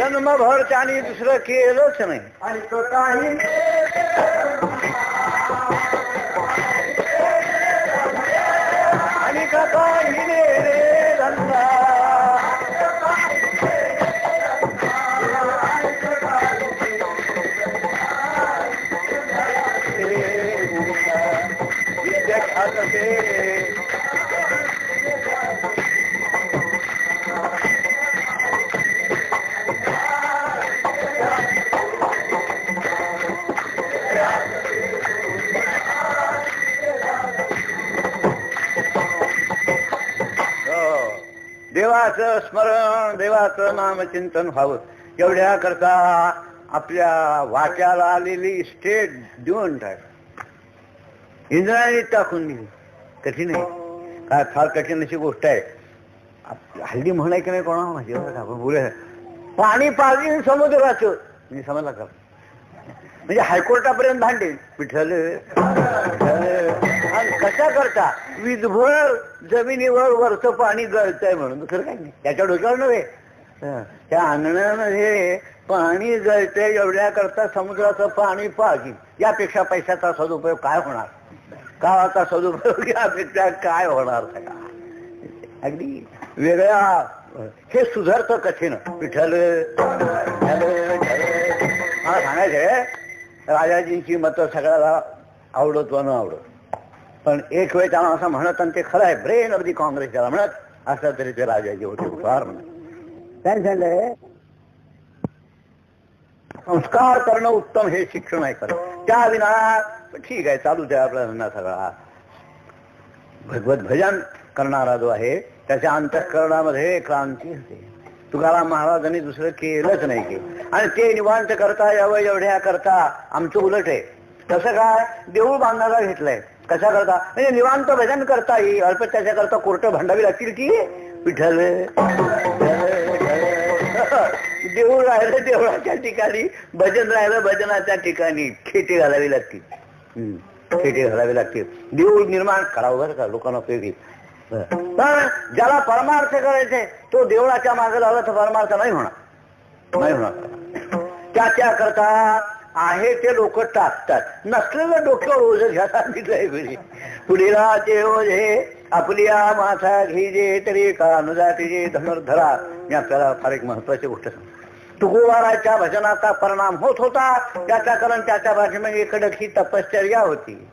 जन्मभर त्याने दुसरं केलंच नाही. आणि स्वतःही देवाचं स्मरण देवाचं नामचिंतन व्हावं. एवढ्या करता आपल्या वाट्याला आलेली स्टेट देऊन टाक. इंद्रायणी टाकून दिली. कठीण आहे. काय फार कठीण अशी गोष्ट आहे. हल्ली म्हणाय की नाही कोणा माझी आपण बोलूया. पाणी पाणी समुद्राचं. मी समजला का? म्हणजे हायकोर्टापर्यंत भांडे पिठलं. कशा करता? विधभर जमिनीवर वरचं पाणी गळतंय म्हणून. दुसरं काही नाही? त्याच्या डोक्यावर नव्हे. त्या अंगणामध्ये पाणी गळतंय एवढ्या करता समुद्राचं पाणी पाहिजे. यापेक्षा पैशाचा सदुपयोग काय होणार? गावाचा सदुपयोग यापेक्षा काय होणार? अगदी वेगळ्या हे सुधारतं कठीण. विठ्ठल विठ्ठल. मला सांगायचंय राजाजींची मतं सगळ्याला आवडत व न आवडत. पण एक वेळ त्यांना असं म्हणत आणि ते खरं आहे ब्रेन ऑफ दी काँग्रेस त्याला म्हणत असं तरी ते राजाजी होते फार म्हणत काय झालंय संस्कार करणं उत्तम हे शिक्षण आहे खरं त्या विना ठीक आहे चालू द्या आपला धंदा सगळा भगवत भजन करणारा जो आहे त्याच्या अंतःकरणामध्ये क्रांती होते तुकाराम महाराजांनी दुसरं केलंच नाही की आणि ते निवांत करता यावं एवढ्या करता आमचं उलट आहे तसं काय देऊळ बांधायला घेतलंय कशा करता म्हणजे निवांत भजन करता येईल. अल्प त्याच्या करता कोर्ट भांडावी लागतील की? विठ्ठल देऊळ राहिलं देवळाच्या ठिकाणी भजन राहिलं भजनाच्या ठिकाणी खेटी घालावी लागतील. हम्म. खेटी घालावी लागतील. देऊळ निर्माण करावं बरं का लोकांना उपयोगी पण ज्याला परमार्थ करायचे तो देवळाच्या मागे लावला तर परमार्थ नाही होणार. नाही होणार. त्याच्या करता आहे ते लोक टाकतात. नसलेलं डोक्यावर ओझ घ्या सांगितलंय घरी. पुढीला ते ओझे आपल्या माथा घिजे तरी का अनुजातीचे धनुर्धरा. मी आपल्याला फार एक महत्वाची गोष्ट सांगतो. तुकोबाराच्या भजनाचा परिणाम होत होता. त्याच्या कारण त्याच्या भाषेमध्ये कडक ही तपश्चर्या होती.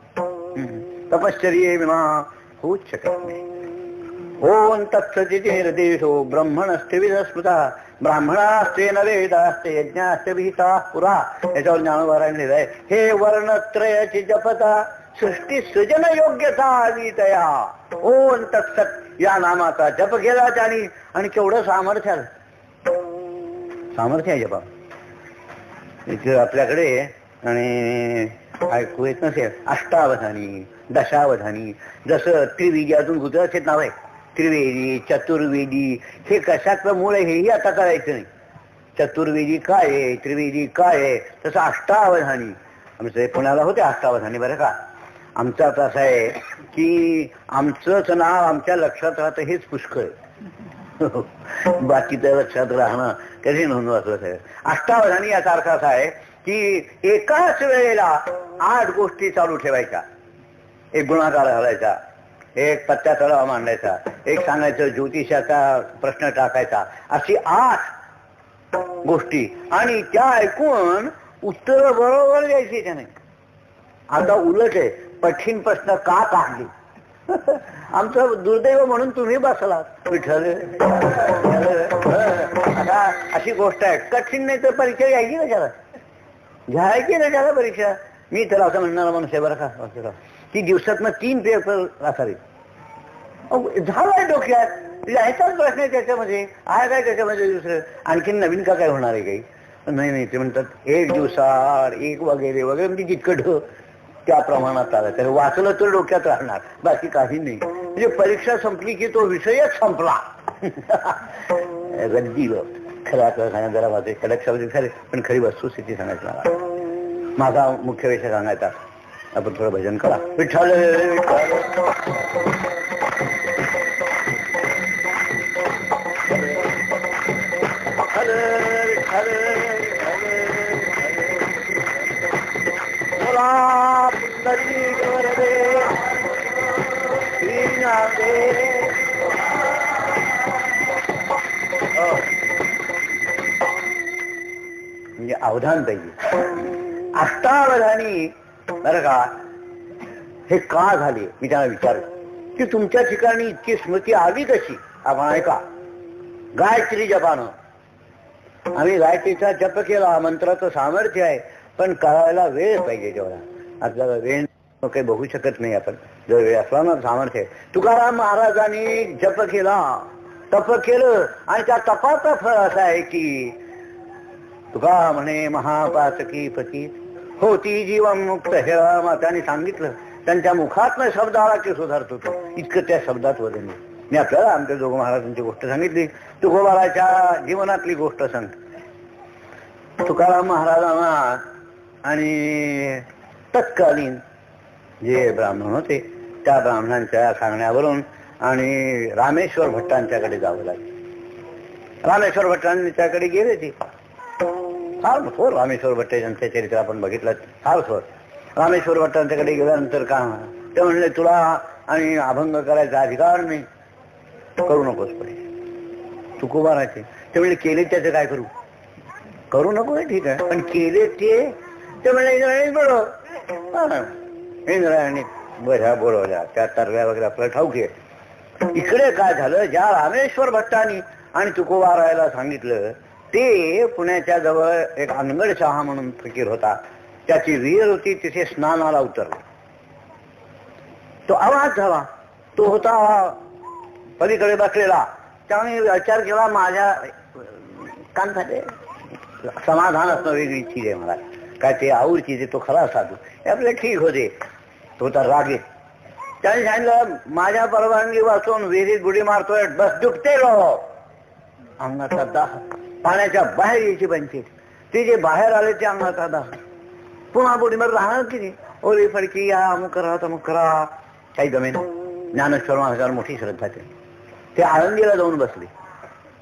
तपश्चर्ये विमा होऊच शकत नाही. ओम तत्सती हृदय ब्रह्मण ब्रह्मणस्ते स्मृता ब्राह्मणास्ते न वेदास्ते यज्ञास्ते विहिता पुरा। याच्यावर ज्ञानवारायण लिहिलंय हे वर्णत्रयाची जपता सृष्टी सृजन योग्यता आली तया ओन तत्सत। या नामाचा जप केला त्याने आणि केवढं सामर्थ्य आलं. सामर्थ्य आहे जपा। एक आपल्याकडे आणि ऐकू येत नसेल अष्टावधानी दशावधानी जसं त्रिवेदी अजून गुजरातीत नाव आहे त्रिवेदी चतुर्वेदी हे कशातलं मूळ हेही आता करायचं नाही. चतुर्वेदी काय आहे? त्रिवेदी काय आहे? तसं अष्टावधानी. आमचं पुण्याला होते अष्टावधानी बरं का? आमचं आता असं आहे की आमचंच नाव आमच्या लक्षात राहतं हेच पुष्कळ. बाकी बाकीचं लक्षात राहणं कधी नोंद वाचलं अष्टावधानी याचा अर्थ असा आहे की एकाच वेळेला आठ गोष्टी चालू ठेवायच्या. एक गुणाकार घालायचा. एक पत्त्या तळावा मांडायचा. एक सांगायचं ज्योतिषाचा प्रश्न टाकायचा. अशी आठ गोष्टी. आणि त्या ऐकून उत्तर बरोबर द्यायची त्याने आता उलट आहे कठीण प्रश्न का काढली? आमचं दुर्दैव म्हणून तुम्ही बसलात. विठ्ठल. आता अशी गोष्ट आहे. कठीण नाही तर परीक्षा घ्यायची ना त्याला? घ्यायची ना त्याला परीक्षा? मी त्याला असं म्हणणार मनुष्य बरं का? असं ती की दिवसातनं तीन पेपर असावे. अहो, झालाय डोक्यात. म्हणजे लिहायचाच प्रश्न आहे त्याच्यामध्ये. आहे काय त्याच्यामध्ये दुसरं? आणखीन नवीन का काय होणार आहे काही? नाही नाही ते म्हणतात एक दिवसाआड एक वगैरे वगैरे. म्हणजे जितकं त्या प्रमाणात आलं. तर वाचलं तर डोक्यात राहणार. बाकी काही नाही. म्हणजे परीक्षा संपली की तो विषयच संपला. रद्दी खरं सांगा जरा माझे कडक शब्द खरे पण खरी वस्तुस्थिती सांगायची मला. माझा मुख्य विषय सांगायचा. आपण थोडं भजन करा. विठ्ठल हो. म्हणजे अवधान पाहिजे आत्ता अवधानी बरं का? हे का झाले? मी त्यांना विचारलं. की तुमच्या ठिकाणी इतकी स्मृती आली कशी? आपण ऐका. गायत्री जपानं. आम्ही गायत्रीचा जप केला. मंत्राचं सामर्थ्य आहे. पण कळायला वेळ पाहिजे तेवढा आपल्याला वेळ काही बघू शकत नाही आपण. जर वेळ असला ना सामर्थ्य आहे. तुकाराम महाराजांनी जप केला. तप केलं. आणि त्या तपाचा फळ असा आहे की तुका म्हणे महापातकी पती होती जीवन मुक्त हे माताने सांगितलं. त्यांच्या मुखात शब्द आला की सुधारत होतो इतकं त्या शब्दात वजन आहे. मी आपल्याला आमच्या जोग महाराजांची गोष्ट सांगितली. तुकोबाराच्या जीवनातली गोष्ट सांगतो तुकाराम महाराजांना आणि तत्कालीन जे ब्राह्मण होते त्या ब्राह्मणांच्या सांगण्यावरून आणि रामेश्वर भट्टांच्याकडे जावं लागलं. रामेश्वर भट्टांच्याकडे गेले ते. फार थोर रामेश्वर भट्ट यांचं चरित्र आपण बघितलं फार थोर. रामेश्वर भट्टांच्याकडे गेल्यानंतर का? ते म्हणले तुला आणि अभंग करायचा अधिकार नाही. करू नकोस पडे तुकोबाराचे ते म्हणले केले त्याचं काय करू? करू नको ठीक आहे. पण केले ते? ते म्हणले इंद्रायणी बोलव. इंद्रायणी बऱ्या बोलवल्या. त्या तरव्या वगैरे आपल्याला ठाऊक आहे. इकडे काय झालं? ज्या रामेश्वर भट्टांनी आणि तुकोबारायला सांगितलं ते पुण्याच्या जवळ एक अनगड शहा म्हणून फकीर होता. त्याची विहीर होती तिथे स्नानाला उतरला. तो आवाज झाला. तो होता पलीकडे बसलेला. त्यामुळे विचार केला माझ्या कांताचे समाधान असणं वेगळी चीज आहे मला. काय ते आवडची आहे तो खरा साधू. हे आपले ठीक होते. तो तर रागे. त्याने सांगितलं माझ्या परवानगी वाचून विहिरीत गुडी मारतोय बस दुखते रो. अंगाचा दाह. पाण्याच्या बाहेर यायची पंचायत ते जे बाहेर आले ते अंगाचा आता. पुन्हा बुडीवर राहणार की नाही? ओली फडकी या अमुक करा तमुक करा. काही जमेन ज्ञानेश्वर महाराजांवर मोठी श्रद्धा केली. ते आळंदीला जाऊन बसले.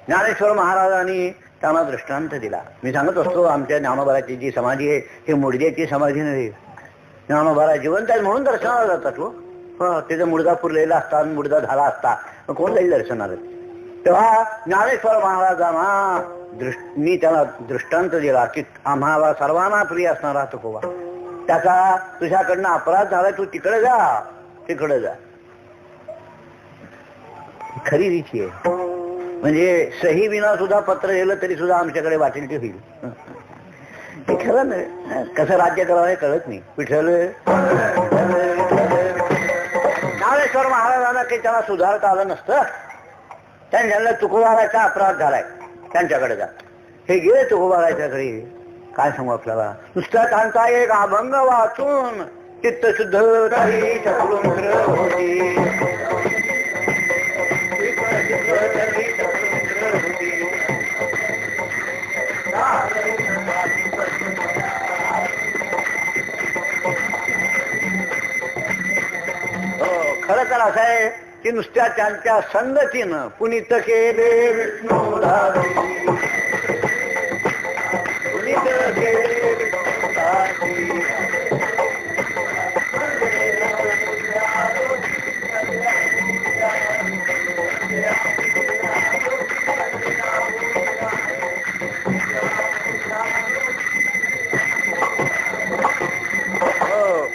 ज्ञानेश्वर महाराजांनी त्यांना दृष्टांत दिला. मी सांगत असतो आमच्या ज्ञानोबाराची जी समाधी आहे ती मुडद्याची समाधी नव्हे ज्ञानोबारा जिवंत आहे म्हणून दर्शनाला जातात हो त्याचा मुडदा पुरलेला असता मुडदा झाला असता. कोण जाईल दर्शनाला? तेव्हा ज्ञानेश्वर महाराजांना दृष्ट मी त्याला दृष्टांत दिला की आम्हाला सर्वांना प्रिय असणारा तुकोबा त्याचा तुझ्याकडनं अपराध झाला तू तिकडे जा तिकडे जा. खरी रीती आहे. म्हणजे सही विना सुद्धा पत्र गेलं तरी सुद्धा आमच्याकडे वाटेल ते होईल. ते खरं नाही कसं राज्य करावं हे कळत नाही. विठ्ठल ज्ञानेश्वर महाराजांना काही त्याला सुधारता आलं नसतं. त्यांना तुकोबाराचा अपराध झालाय. त्यांच्याकडे जा. हे गेले घरी. काय सांगू आपल्याला? नुसता त्यांचा एक अभंग वाचून चित्त शुद्ध झाली चक्रुंद्र हो, खरं तर असं आहे की नुसत्या त्यांच्या संगतीनं पुनीत केले विष्णू पुनीत केले विष्णू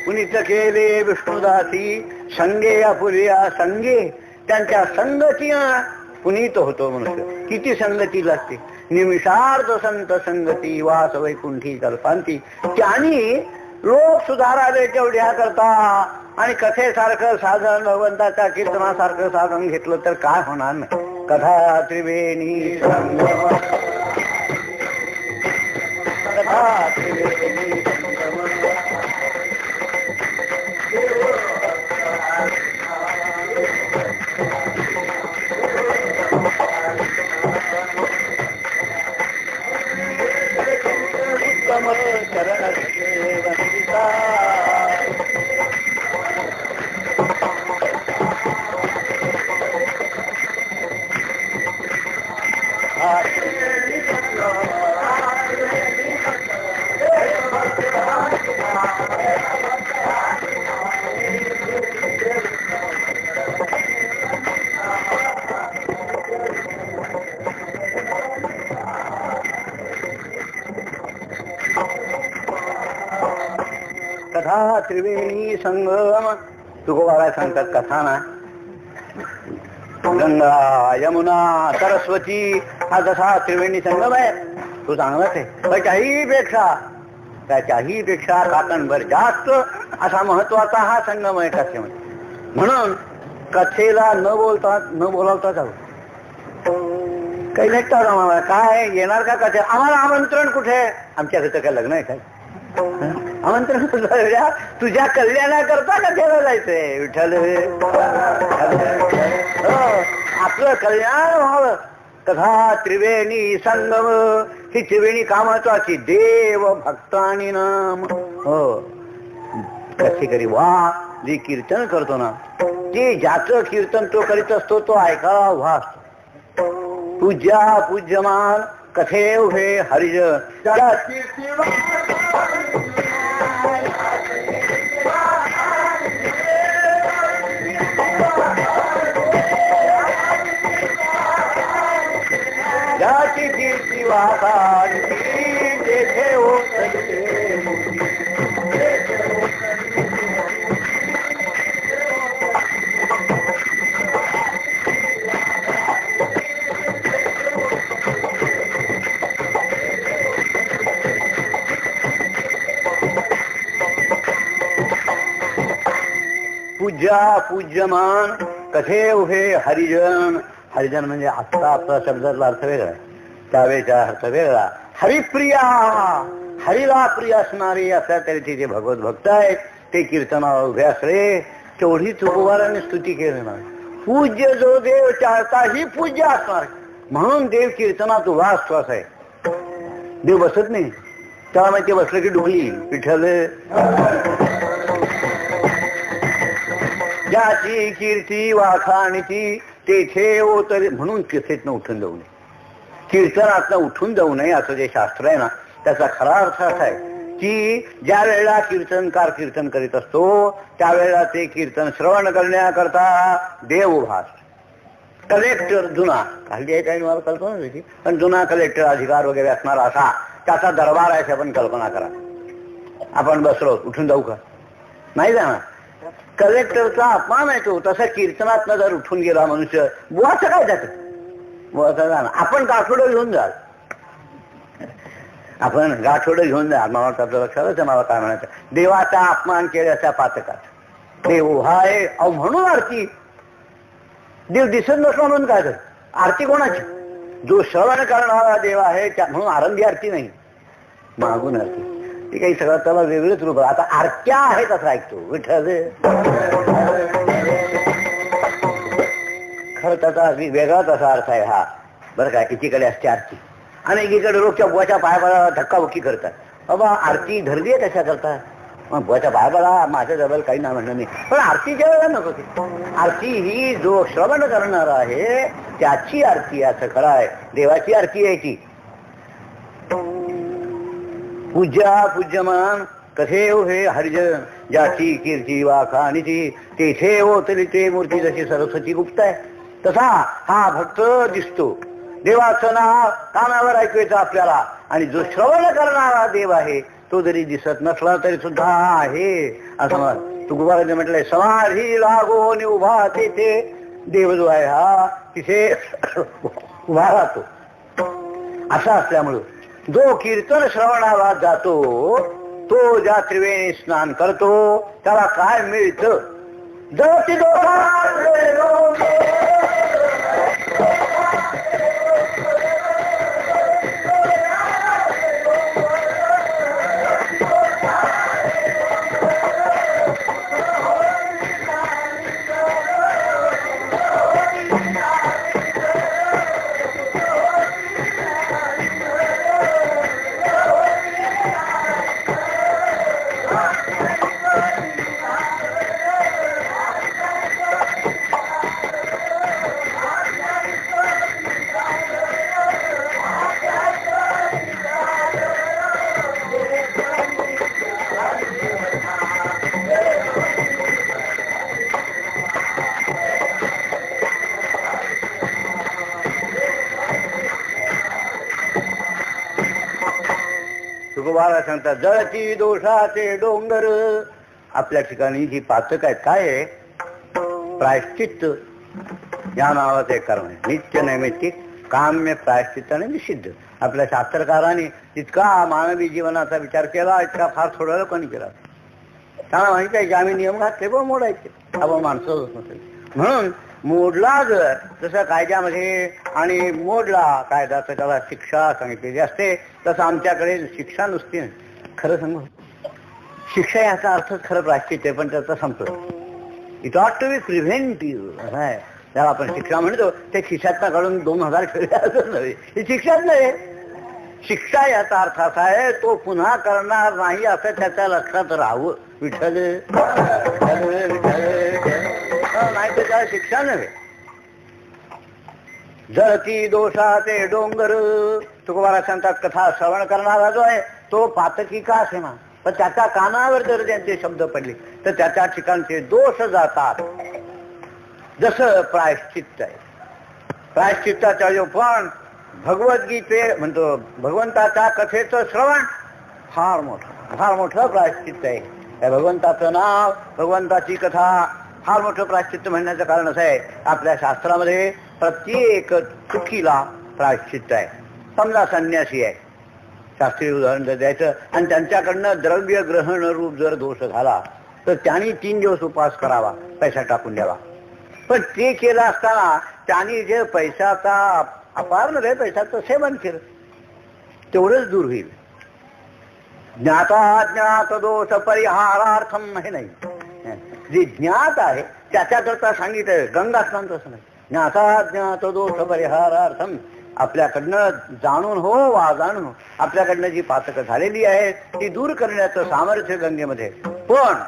पुनीत केले विष्णुदासी संगे या पुरिया संगे. त्यांच्या संगतीया पुनीत होतो म्हणून. किती संगती लागते? निमिषार्थ संत संगती वास वैकुंठी कल्पांती त्यांनी लोक सुधारावे तेवढ्या करता. आणि कथेसारखं साधन भगवंताच्या कीर्तनासारखं साधन घेतलं तर काय होणार नाही. कथा त्रिवेणी कथा त्रिवेणी कथा त्रिवेणी संगम तुकोबाला सांगतात कथा ना. गंगा यमुना सरस्वती हा जसा त्रिवेणी संगम आहे तू चांगलाच आहे. त्याच्याही पेक्षा त्याच्याही पेक्षा काकणभर जास्त असा महत्त्वाचा हा संगम आहे कथेमध्ये. म्हणून कथेला न बोलता न बोलावता जाऊ. काही नाही आम्हाला काय येणार का कथे आम्हाला आमंत्रण कुठे? आमच्या काय लग्न आहे काय आमंत्रण तुझ्या तुझ्या कल्याणाकरता कथेला जायचंय? विठ्ठल हो, आपलं कल्याण व्हावं. कथा त्रिवेणी संगम ही त्रिवेणी कामाची देव भक्त आणि नाम. हो. कशी करी वा जे कीर्तन करतो ना ते ज्याचं कीर्तन तो करीत असतो तो ऐकावा व्हा असतो. पूज्या पूज्यमान कथे उभे हरिज ज्याची कीर्ती वाहता तेथे होते मूर्ती. पूज्या पूज्यमान कथे उभे हरिजन हरिजन म्हणजे आत्ता आपला शब्दातला अर्थ वेगळा आहे. त्यावेळेचा अर्थ वेगळा. हरिप्रिया! हरिला प्रिय असणारे अशा तऱ्हेचे जे भगवत भक्त आहेत ते कीर्तनावर उभे असले तेवढी तुकोबाराने स्तुती केली ना पूज्य जो देव चाहता ही पूज्य असणार. म्हणून देव कीर्तनात उभा असतो असं आहे. देव बसत नाही. त्याला माहिती बसलं की डुबली विठ्ठल ज्याची कीर्ती वाखाणीची तेथे ओ हो तरी म्हणून कीर्तीतनं उठून जाऊ नये. कीर्तनातनं उठून जाऊ नये असं जे शास्त्र आहे ना त्याचा खरा अर्थ असा आहे की ज्या वेळेला कीर्तनकार कीर्तन करीत असतो त्यावेळेला ते कीर्तन श्रवण करण्याकरता देव उभा कलेक्टर जुना खाली आहे काही मला कल्पना नाही पण जुना कलेक्टर अधिकार वगैरे असणारा असा त्याचा दरबार आहे आपण कल्पना करा. आपण बसलो उठून जाऊ का? नाही जाणार. कलेक्टरचा अपमान आहे तो. तसा कीर्तनात जर उठून गेला मनुष्य बुवाचं काय त्याचं? बुवाचा जाणार आपण गाठोडं घेऊन जाल. आपण गाठोडं घेऊन जा मला वाटतं लक्षातच मला काय म्हणायचं. देवाचा अपमान केल्याच्या पातकात. देव उभा आहे अहो म्हणून आरती. देव दिसत नसला म्हणून काय तर. आरती कोणाची? जो श्रवण करणारा देव आहे त्या म्हणून आरंभी आरती नाही. मागून आरती. ते काही सगळं त्याला वेगळंच रूप आता आरत्या आहेत असं ऐकतो. विठ्ठल खरं त्याचा वेगळाच असा अर्थ आहे हा. बरं का एकीकडे असते आरती. आणि एकीकडे रोजच्या बुवाच्या पायाला धक्काबुक्की करतात. बाबा आरती धरली आहे कशा करता मग बुवाच्या पायाला माझ्या जवळ काही ना म्हणणं नाही पण आरतीच्या वेळेला नको ते आरती ही जो श्रवण करणार आहे त्याची आरती असं खरं आहे देवाची आरती आहे ती. पूज्या पूज्यमान कसे हो हे हरिजन ज्याची कीर्ती वाखाणीची तेथे हो तरी ते मूर्ती जशी सरस्वती गुप्त आहे तसा हा भक्त दिसतो. देवाचं नाव कानावर ऐकवायचं आपल्याला आणि जो श्रवण करणारा देव आहे तो जरी दिसत नसला तरी सुद्धा आहे. असं म्हण तुकोबाराने म्हटलंय समाधी लागो आणि उभा तेथे देव जो आहे हा तिथे उभा राहतो. असा असल्यामुळं जो कीर्तन श्रवणाला जातो तो ज्या त्रिवेणी स्नान करतो त्याला काय मिळतं? जगती तुकोबाला सांगतात जळती दोषाचे डोंगर. आपल्या ठिकाणी जी पाचक आहेत. काय आहे? प्रायश्चित्त. या नावाचं एक कर्म आहे. नित्य नैमित्तिक काम्य प्रायश्चित्त आणि निषिद्ध. आपल्या शास्त्रकारांनी इतका मानवी जीवनाचा विचार केला इतका फार थोड्या लोकांनी केला? त्यांना माहिती आहे की आम्ही नियम घातले पण मोडायचे. आपण माणसं म्हणून मोडला जर जसं कायद्यामध्ये आणि मोडला कायदा तर त्याला शिक्षा सांगितलेली असते तसं आमच्याकडे शिक्षा नुसती नाही. खरं सांगू? शिक्षा याचा अर्थ खरं प्राश्चित आहे पण त्याचा संपतो it ought to be preventive त्याला आपण शिक्षा म्हणतो ते खिशातनं काढून दोन हजार असं नव्हे. ही शिक्षाच नाही शिक्षा याचा अर्थ असा आहे तो पुन्हा करणार नाही असं त्याच्या लक्षात राहावं. विठ्ठल. हा, नाही तर त्याला शिक्षा नव्हे. जळती दोषाचे डोंगर तुकोबारा सांगतात कथा श्रवण करणारा जो आहे तो पातकी का असे ना पण त्याच्या कानावर जर त्यांचे शब्द पडले तर त्याच्या ठिकाणचे दोष जातात. जसं प्रायश्चित्त आहे. प्रायश्चित्ताचा जो पण भगवद्गीते म्हणतो भगवंताच्या कथेचं श्रवण फार मोठं फार मोठं प्रायश्चित्त आहे. त्या भगवंताचं नाव भगवंताची कथा फार मोठं प्रायश्चित्त म्हणण्याचं कारण असं आहे आपल्या शास्त्रामध्ये प्रत्येक चुकीला प्रायश्चित्त आहे. समजा संन्यासी आहे. शास्त्रीय उदाहरण जर द्यायचं आणि त्यांच्याकडनं द्रव्य ग्रहण रूप जर दोष झाला तर त्यांनी तीन दिवस उपवास करावा पैसा टाकून द्यावा. पण ते केलं असताना त्यांनी जे पैशाचा अपार नव्हे पैशाचं सेवन केलं तेवढंच दूर होईल. ज्ञाता ज्ञात दोष परिहारार्थम हे नाही. जे ज्ञात आहे त्याच्याकरता सांगितलं गंगा स्नान तसं नाही. ज्ञाता ज्ञात दोष परिहारार्थम आपल्याकडनं जाणून हो वा जाणून हो. आपल्याकडनं जी पातकं झालेली आहे ती दूर करण्याचं सामर्थ्य गंगेमध्ये. पण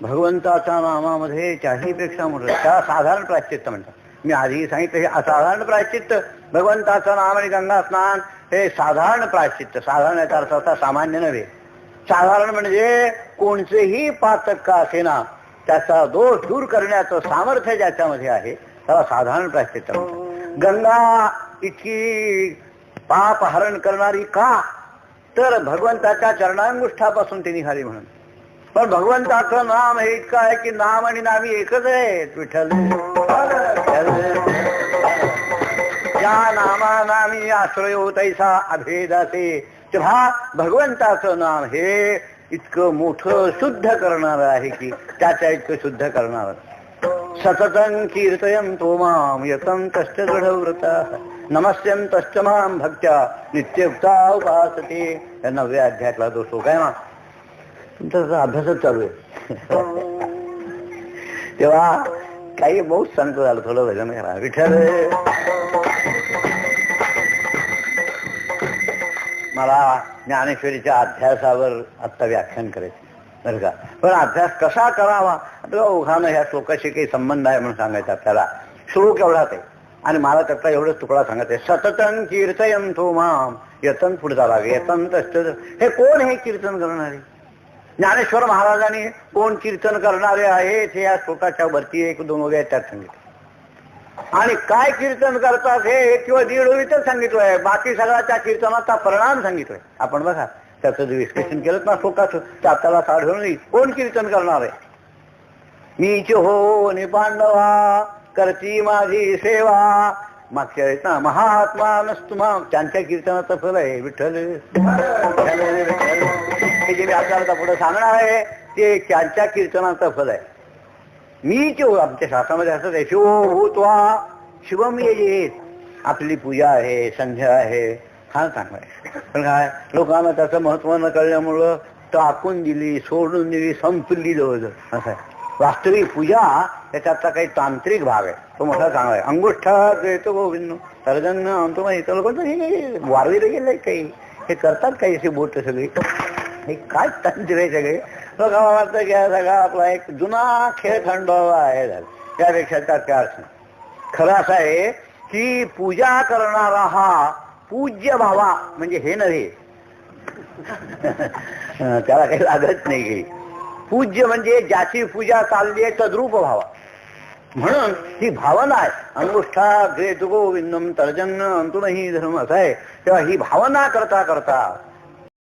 भगवंताच्या नामामध्ये त्याहीपेक्षा मोठं त्या साधारण प्राश्चित्त म्हणतात. मी आधी सांगितलं हे असाधारण प्राश्चित्त भगवंताचं नाम आणि गंगा स्नान हे साधारण प्राश्चित्त साधारण याचा अर्थ असा सामान्य नव्हे. साधारण म्हणजे कोणतेही पातक का असेना त्याचा दोष दूर करण्याचं सामर्थ्य ज्याच्यामध्ये आहे त्याला साधारण प्राश्चित्त म्हणतात. गंगा इतकी पाप हरण करणारी का? तर भगवंताच्या चरणांगुष्ठापासून ती निघाली म्हणून. पण भगवंताचं नाम हे इतकं आहे की नाम आणि नामी एकच आहे विठ्ठल. या नामा नामी आश्रयो तैसा अभेद असे तेव्हा भगवंताचं नाम हे इतकं मोठं शुद्ध करणार आहे की त्याच्या इतकं शुद्ध करणार. सततं कीर्तयं तो माम यतं कष्ट दृढव्रता. नमस्यं तश्च माम भक्त्या. नित्युक्ता उपासते. या नवव्या अध्यायातला तो शोक आहे ना तुमचा अभ्यासच चालू आहे. तेव्हा काही बहुत सांगतो झालं थोडं भजन करा. विठ्ठल. मला ज्ञानेश्वरीच्या अभ्यासावर आत्ता व्याख्यान करायचं बरं का? पण अभ्यास कसा करावा? ओघानं ह्या श्लोकाशी काही संबंध आहे म्हणून सांगायचं आपल्याला. श्लोक एवढाच आहे. आणि मला त्याचा एवढंच तुकडा सांगायचं आहे. कीर्तयन तो माम. यतन पुढचा भाग यतन तस्त हे कोण हे कीर्तन करणारे? ज्ञानेश्वर महाराजांनी कोण कीर्तन करणारे आहेत हे या श्लोकाच्या वरती एक दोन वगैरे त्यात सांगितलं. आणि काय कीर्तन करतात हे एक किंवा दीड ओळीतच सांगितलंय. बाकी सगळा त्या कीर्तनाचा परिणाम सांगितलाय. आपण बघा त्याचं विश्लेषण केलं ना श्लोकाचं त्याला आपल्याला कोण कीर्तन करणार आहे? मीच हो नि पांडवा करती माझी सेवा. मागच्या वेळेस ना महात्मा नसतुमा त्यांच्या कीर्तनाचं फल आहे विठ्ठल. हे जे मी आपल्याला आता पुढे सांगणार आहे ते त्यांच्या कीर्तनाचं फल आहे. मीच आमच्या शास्त्रामध्ये असं आहे शिव भूत्वा शिवम येत आपली पूजा आहे संध्या आहे. हा चांगला आहे. पण काय लोकांना त्याचं महत्त्व न कळल्यामुळं टाकून दिली सोडून दिली संपली जवळ असं वास्तविक पूजा त्याच्यातला काही तांत्रिक भाग आहे. तो मोठा चांगला आहे. अंगुष्ठा येतो गोविंद सर्जन आणतो माहिती लोक हे वारवीला गेले काही. हे करतात काही अशी बोट सगळी. हे काय तंत्र आहे सगळे? लोकांना वाटतं की हा सगळा आपला एक जुना खेळ खंडोबा आहे. त्यापेक्षा त्यात काय अर्थ खरं असं आहे की पूजा करणारा हा पूज्य भावा म्हणजे हे नव्हे. त्याला काही लागत नाही. पूज्य म्हणजे ज्याची पूजा चालली आहे तद्रूप भावा. म्हणून ही भावना आहे. अनुष्ठा ग्रेत विंदम तर्जन अंतुनही धर्म असा आहे तेव्हा ही भावना करता करता